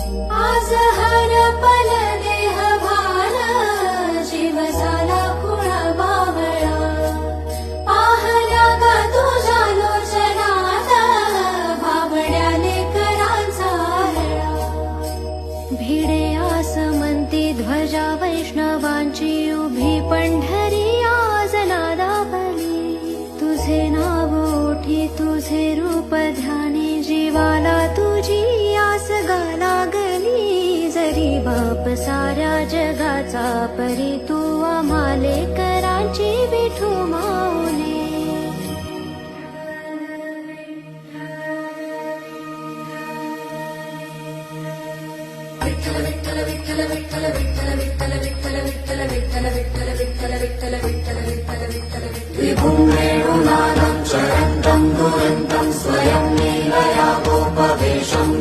आज हरपल देह जीव झाला बावळा. तुझ्या करांचा भिडे आसमंती ध्वजा वैष्णवांची उभी पंढरी आज नादाबली तुझे नाव ओठी तुझे रूप ध्यानी लागली बाप साऱ्या जगाचा परी तू आम्हाले करांची विठू माऊली. विभुं वेणुनादं चरन्तं दुरन्तं स्वयं नीलया गोपवेशं